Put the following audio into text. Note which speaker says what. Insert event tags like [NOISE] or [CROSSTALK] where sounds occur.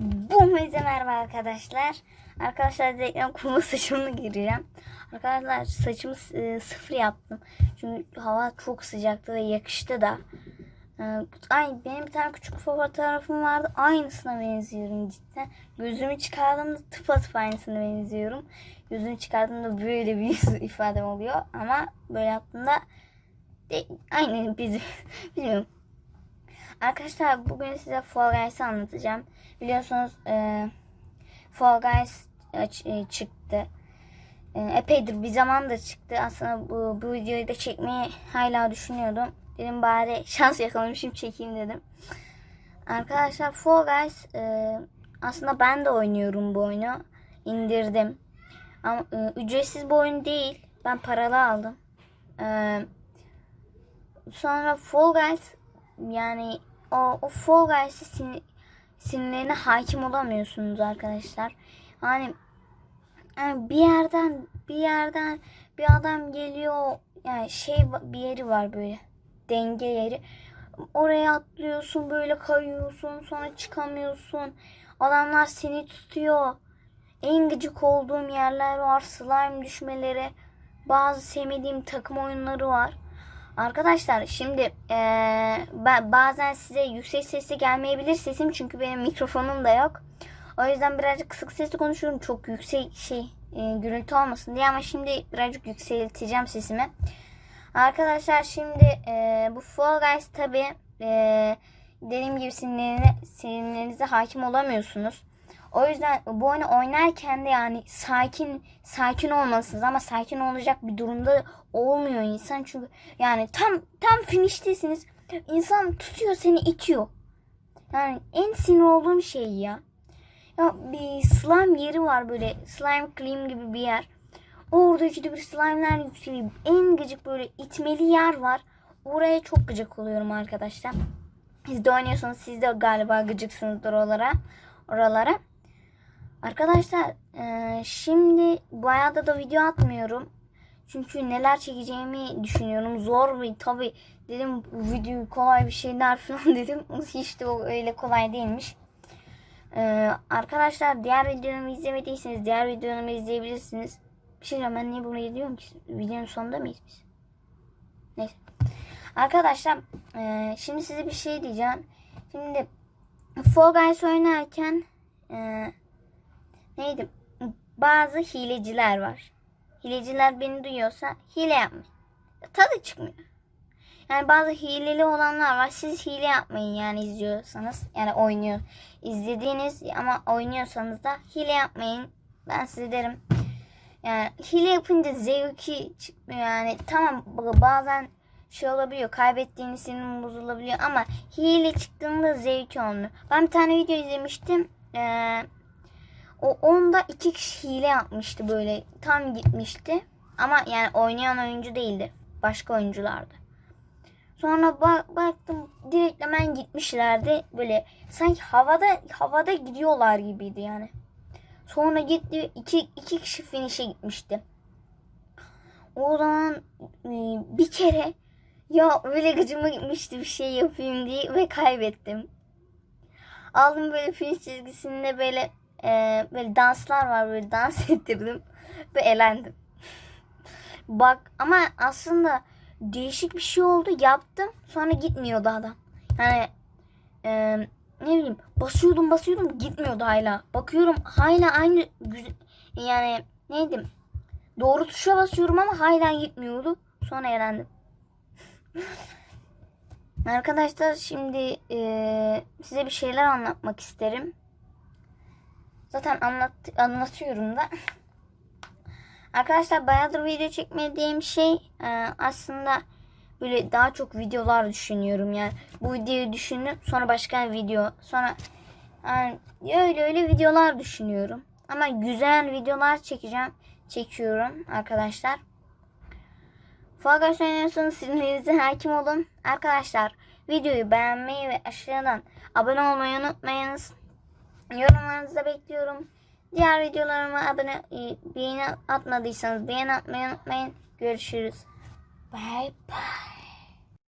Speaker 1: Bu meze merhaba arkadaşlar. Arkadaşlar direkten kuma [LAUGHS] saçımı gireceğim. Arkadaşlar saçımı e, sıfır yaptım. Çünkü hava çok sıcaktı ve yakıştı da. E, ay benim bir tane küçük fotoğrafım vardı. Aynısına benziyorum cidden. Gözümü çıkardığımda tıpatıp aynısına benziyorum. Gözümü çıkardığımda böyle bir [LAUGHS] ifadem oluyor. Ama böyle yaptığımda de, aynı bizim [LAUGHS] bilmiyorum. Arkadaşlar bugün size Fall Guys'ı anlatacağım. Biliyorsunuz e, Fall Guys aç- e, çıktı. E, epeydir bir zamandır çıktı. Aslında bu, bu videoyu da çekmeyi hala düşünüyordum. Dedim bari [LAUGHS] şans yakalamışım çekeyim dedim. Arkadaşlar Fall Guys e, aslında ben de oynuyorum bu oyunu. İndirdim. Ama e, ücretsiz bir oyun değil. Ben paralı aldım. E, sonra Fall Guys yani o, o Fall Guys'ı sin, sinirlerine hakim olamıyorsunuz arkadaşlar. Yani, yani bir yerden bir yerden bir adam geliyor yani şey bir yeri var böyle denge yeri. Oraya atlıyorsun böyle kayıyorsun sonra çıkamıyorsun. Adamlar seni tutuyor. En gıcık olduğum yerler var. Slime düşmeleri. Bazı sevmediğim takım oyunları var. Arkadaşlar şimdi ben bazen size yüksek sesli gelmeyebilir sesim çünkü benim mikrofonum da yok. O yüzden birazcık kısık sesli konuşuyorum çok yüksek şey e, gürültü olmasın diye ama şimdi birazcık yükselteceğim sesimi. Arkadaşlar şimdi eee, bu Fall Guys tabi dediğim gibi sinirlerinize hakim olamıyorsunuz. O yüzden bu oyunu oynarken de yani sakin sakin olmalısınız ama sakin olacak bir durumda olmuyor insan çünkü yani tam tam finishtesiniz insan tutuyor seni itiyor. Yani en sinir olduğum şey ya. Ya bir slime yeri var böyle slime cream gibi bir yer. Orada işte bir slime'ler yükseliyor. En gıcık böyle itmeli yer var. Oraya çok gıcık oluyorum arkadaşlar. Siz de oynuyorsanız siz de galiba gıcıksınızdır oralara. Oralara. Arkadaşlar e, şimdi bayağıda da video atmıyorum. Çünkü neler çekeceğimi düşünüyorum. Zor bir tabi dedim bu video kolay bir şeyler [LAUGHS] falan dedim. Hiç de öyle kolay değilmiş. E, arkadaşlar diğer videolarımı izlemediyseniz diğer videolarımı izleyebilirsiniz. Bir şey ben niye buraya diyorum ki? Videonun sonunda mıyız biz? Neyse. Arkadaşlar e, şimdi size bir şey diyeceğim. Şimdi Fall Guys oynarken e, neydi? Bazı hileciler var. Hileciler beni duyuyorsa hile yapmayın. Tadı çıkmıyor. Yani bazı hileli olanlar var. Siz hile yapmayın yani izliyorsanız. Yani oynuyor. izlediğiniz ama oynuyorsanız da hile yapmayın. Ben size derim. Yani hile yapınca zevki çıkmıyor. Yani tamam bazen şey olabiliyor. Kaybettiğiniz sinir bozulabiliyor ama hile çıktığında zevki olmuyor. Ben bir tane video izlemiştim. Ee, o onda iki kişi hile yapmıştı böyle. Tam gitmişti. Ama yani oynayan oyuncu değildi. Başka oyunculardı. Sonra ba- baktım direkt hemen gitmişlerdi. Böyle sanki havada havada gidiyorlar gibiydi yani. Sonra gitti iki, iki kişi finish'e gitmişti. O zaman e, bir kere ya öyle gıcıma gitmişti bir şey yapayım diye ve kaybettim. Aldım böyle finish çizgisinde böyle e, böyle danslar var böyle dans [LAUGHS] ettirdim ve elendim. Bak ama aslında değişik bir şey oldu yaptım sonra gitmiyordu adam. Yani e, ne bileyim basıyordum basıyordum gitmiyordu hala. Bakıyorum hala aynı yani neydi doğru tuşa basıyorum ama hala gitmiyordu. Sonra elendim. [LAUGHS] Arkadaşlar şimdi e, size bir şeyler anlatmak isterim. Zaten anlat, anlatıyorum da. Arkadaşlar bayağıdır video çekmediğim şey e, aslında böyle daha çok videolar düşünüyorum yani. Bu videoyu düşünüp sonra başka video sonra yani öyle öyle videolar düşünüyorum. Ama güzel videolar çekeceğim. Çekiyorum arkadaşlar. Fall Guys oynuyorsanız hakim olun. Arkadaşlar videoyu beğenmeyi ve aşağıdan abone olmayı unutmayınız. Yorumlarınızı bekliyorum. Diğer videolarıma abone e, beğeni atmadıysanız beğeni atmayı unutmayın. Görüşürüz. Bye bye.